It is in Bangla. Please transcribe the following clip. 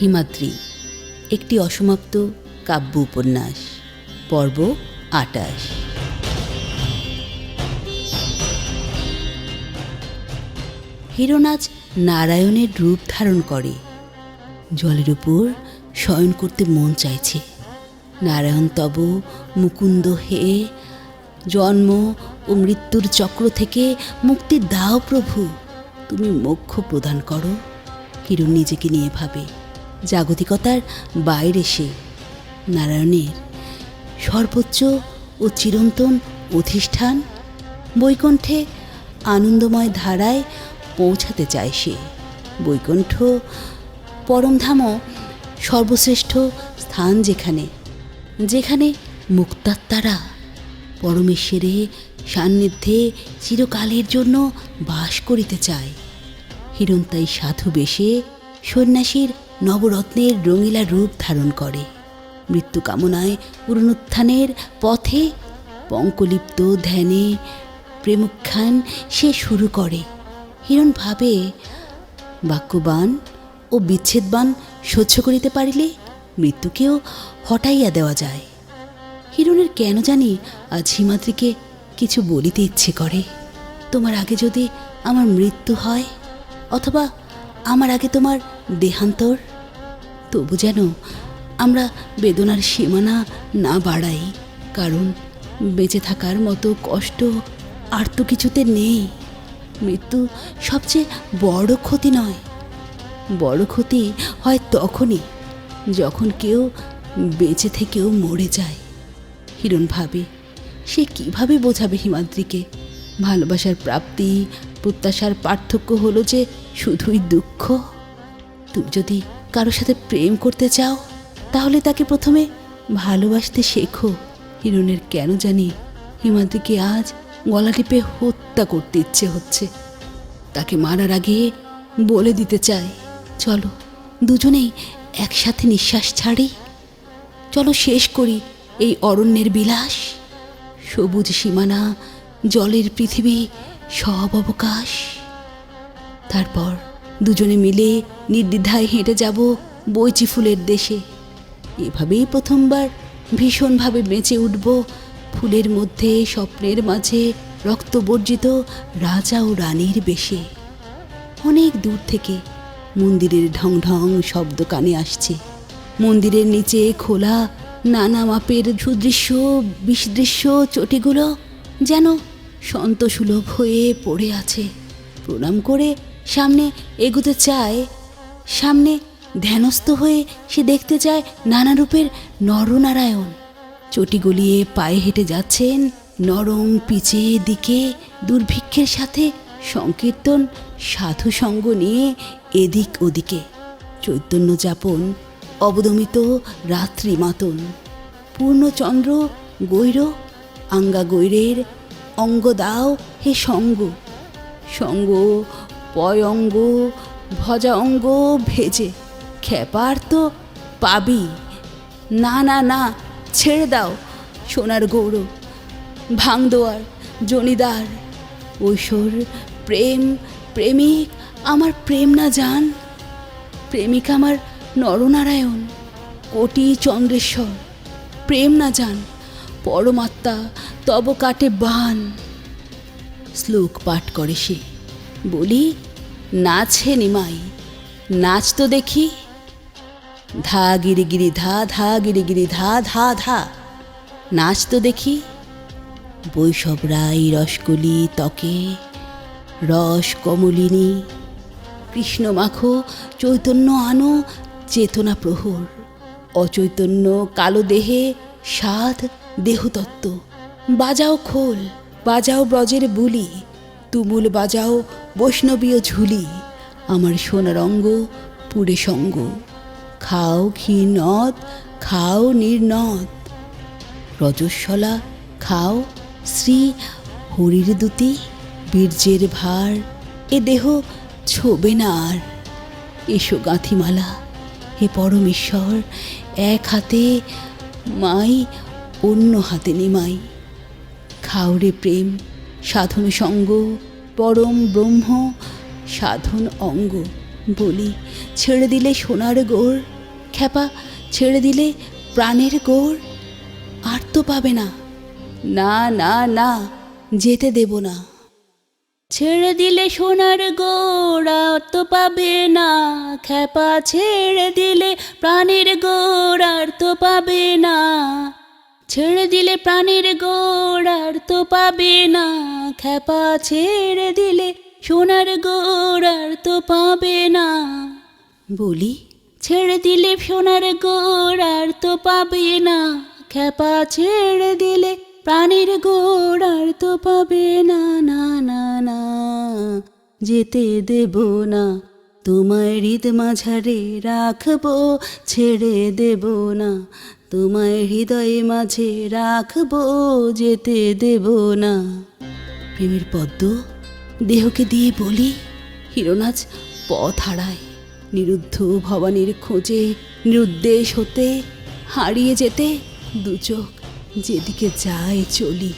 হিমাদ্রি, একটি অসমাপ্ত কাব্য উপন্যাস, পর্ব আটাশ। আজ নারায়ণের রূপ ধারণ করে। জলের উপর শয়ন করতে মন চাইছে। নারায়ণ তব মুকুন্দ হে জন্ম ও মৃত্যুর চক্র থেকে মুক্তি দাও প্রভু। তুমি মোক্ষ প্রদান করো। হিরণ নিজেকে নিয়ে ভাবে। জাগতিকতার বাইরে সে। নারায়ণের সর্বোচ্চ ও চিরন্তন অধিষ্ঠান বৈকুণ্ঠে আনন্দময় ধারায় পৌঁছাতে চায় সে। বৈকুণ্ঠ পরমধামও সর্বশ্রেষ্ঠ স্থান যেখানে যেখানে মুক্তাত্মারা পরমেশ্বরে সান্নিধ্যে চিরকালের জন্য বাস করিতে চায়। হিরণ তাই সাধু বেশে সন্ন্যাসীর নবরত্নের রঙিলা রূপ ধারণ করে। মৃত্যু কামনায় পুনরুত্থানের পথে পঙ্কলিপ্ত ধ্যানে প্রেমখ্যান সে শুরু করে। হিরণ ভাবে বাক্যবান ও বিচ্ছেদবান সহ্য করিতে পারিলে মৃত্যুকেও হটাইয়া দেওয়া যায়। হিরণের কেন জানি আজ হিমাদ্রিকে কিছু বলিতে ইচ্ছে করে। তোমার আগে যদি আমার মৃত্যু হয়, অথবা আমার আগে তোমার দেহান্তর তবু যেন আমরা বেদনার সীমানা না বাড়াই, কারণ বেঁচে থাকার মতো কষ্ট আর তো কিছুতে নেই। মৃত্যু সবচেয়ে বড় ক্ষতি নয়। বড় ক্ষতি হয় তখনই যখন কেউ বেঁচে থেকেও মরে যায়। হিরণ ভাবে, সে কীভাবে বোঝাবে হিমাদ্রিকে? ভালোবাসার প্রাপ্তি, প্রত্যাশার পার্থক্য হলো যে শুধুই দুঃখ। তুমি যদি কারোর সাথে প্রেম করতে চাও, তাহলে তাকে প্রথমে ভালোবাসতে শেখো। হিরণের কেন জানি হিমাদ্রিকে আজ গলা টিপে হত্যা করতে ইচ্ছে হচ্ছে। তাকে মারার আগে বলে দিতে চাই, চলো দুজনেই একসাথে নিঃশ্বাস ছাড়ি। চলো শেষ করি এই অরণ্যের বিলাস। সবুজ সীমানা, জলের পৃথিবী, সব অবকাশ। তারপর দুজনে মিলে নির্দ্বিধায় হেঁটে যাব বইচি ফুলের দেশে। এভাবেই প্রথমবার ভীষণভাবে বেঁচে উঠব ফুলের মধ্যে স্বপ্নের মাঝে রক্তবর্জিত রাজা ও রানীর বেশে। অনেক দূর থেকে মন্দিরের ঢং ঢং শব্দ কানে আসছে। মন্দিরের নিচে খোলা নানা মাপের সুদৃশ্য, বিসদৃশ্য চটিগুলো যেন সন্তসুলভ হয়ে পড়ে আছে। প্রণাম করে সামনে এগুতে চায়, সামনে ধ্যানস্থ হয়ে সে দেখতে চায় নানা রূপের নরনারায়ণ। চটি গলিয়ে পায়ে হেঁটে যাচ্ছেন নরম পিচে দিকে দুর্ভিক্ষের সাথে সংকীর্তন সাধু সঙ্গ নিয়ে এদিক ওদিকে। চৈতন্য যাপন অবদমিত রাত্রি মাতন। পূর্ণচন্দ্র গৈর আঙ্গা গৈরের অঙ্গ দাও হে সঙ্গ। সঙ্গ পয়ঙ্গ ভজা অঙ্গ ভেজে খেপার তো পাবি। না না না, ছেড়ে দাও সোনার গৌরব, ভাঙদোয়ার জনিদার ঐশ্বর, প্রেম, প্রেমিক, আমার প্রেম না জান। প্রেমিক আমার নরনারায়ণ, কোটি চন্দ্রেশ্বর। প্রেম না যান পরমাত্মা তব কাটে বান। শ্লোক পাঠ করে সে। বলি, নাচ নিমাই, নাচ তো দেখি। ধা গিরি গিরি ধা ধা গিরি গিরি ধা ধা ধা। নাচ তো দেখি। বৈশব রাই, রসকলি, ত্বকে, রস কমলিনী, কৃষ্ণ মাখো, চৈতন্য আনো, চেতনা প্রহর, অচৈতন্য কালো দেহে সাধ দেহতত্ত্ব। বাজাও খোল, বাজাও ব্রজের বুলি তুমুল বাজাও বৈষ্ণবীয় ঝুলি, আমার সোনার অঙ্গ পুড়ে সঙ্গ। খাও ক্ষীরনদ খাও নির্নদ রজস্বলা, খাও শ্রী হরির দুতি, বীর্যের ভার, এ দেহ ছোবে না আর। এসো গাঁথিমালা, হে পরমেশ্বর, এক হাতে মাই, অন্য হাতে নিমাই। খাওরে প্রেম সাধন সঙ্গ, পরম ব্রহ্ম, সাধন অঙ্গ। বলি, ছেড়ে দিলে সোনার গোড় খ্যাপা, ছেড়ে দিলে প্রাণের গোড় আর তো পাবে না। না না না, যেতে দেব না। ছেড়ে দিলে সোনার গোড়া তো পাবে না। খ্যাপা, ছেড়ে দিলে প্রাণের গোড়ার তো পাবে না। ছেড়ে দিলে প্রাণের গোড়ার তো পাবে না। খ্যাপা ছেড়ে দিলে সোনার গোড়ার তো পাবে না। বলি, ছেড়ে দিলে সোনার গোড়ার তো পাবে না। খ্যাপা ছেড়ে দিলে প্রাণের গোড়ার তো পাবে না। না না না, যেতে দেব না। তোমার হৃদ মাঝারে রাখব, ছেড়ে দেব না। তোমায় হৃদয়ে মাঝে রাখব, যেতে দেব না। প্রেমের পদ্ম দেহকে দিয়ে বলি হিরোনাজ পথ হারায়। নিরুদ্ধ ভবানীর খোঁজে নিরুদ্দেশ হতে, হারিয়ে যেতে দুচোখ যেদিকে যায় চলি।